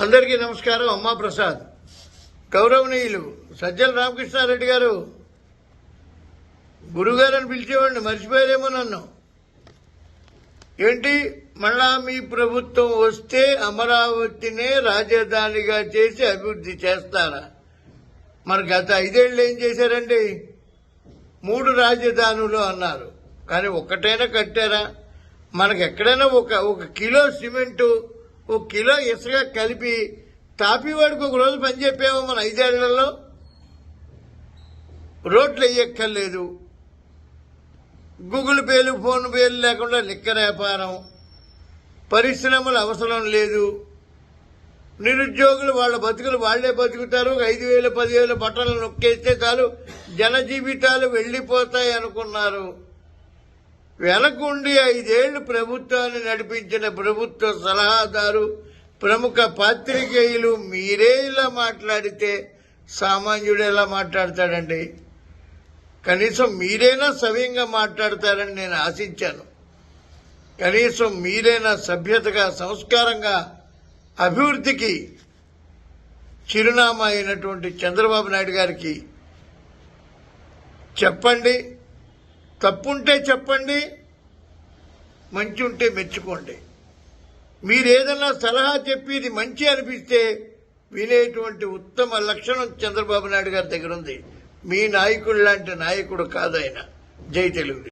అందరికీ నమస్కారం అమ్మా ప్రసాద్. గౌరవనీయులు సజ్జల రామకృష్ణారెడ్డి గారు గురుగారని పిలిచేవాడిని మర్చిపోయారేమో నన్ను. ఏంటి? మళ్ళా మీ ప్రభుత్వం వస్తే అమరావతినే రాజధానిగా చేసి అభివృద్ధి చేస్తారా? మరి గత ఐదేళ్ళు ఏం చేశారండి? మూడు రాజధానులు అన్నారు. కానీ ఒక్కటైనా కట్టారా? మనకు ఎక్కడైనా ఒక ఒక కిలో సిమెంటు ఒక కిలో ఇసుక కలిపి తాపివాడికి ఒక రోజు పని చెప్పామో మన ఐదేళ్ళలో? రోడ్లు వేయక్కర్లేదు గూగుల్ పేలు ఫోన్ పేలు లేకుండా లిక్కర్ వ్యాపారం. పరిశ్రమలు అవసరం లేదు. నిరుద్యోగులు వాళ్ళ బతుకులు వాళ్ళే బతుకుతారు. ఐదు వేలు పదివేలు బట్టలు నొక్కేస్తే చాలు జన జీవితాలు వెళ్ళిపోతాయి అనుకున్నారు. వెనకుండి ఐదేళ్ళు ప్రభుత్వాన్ని నడిపించిన ప్రభుత్వ సలహాదారు ప్రముఖ పాత్రికేయులు మీరే ఇలా మాట్లాడితే సామాన్యుడు ఎలా మాట్లాడతాడండి? కనీసం మీరైనా సవ్యంగా మాట్లాడతారని నేను ఆశించాను. కనీసం మీరైనా సభ్యతగా సంస్కారంగా అభివృద్ధికి చిరునామా అయినటువంటి చంద్రబాబు నాయుడు గారికి చెప్పండి. తప్పుంటే చెప్పండి మంచి ఉంటే మెచ్చుకోండి. మీరు ఏదన్నా సలహా చెప్పి ఇది మంచి అనిపిస్తే వినేటువంటి ఉత్తమ లక్షణం చంద్రబాబు నాయుడు గారి దగ్గర ఉంది. మీ నాయకుడు లాంటి నాయకుడు కాదైనా జై తెలుగు.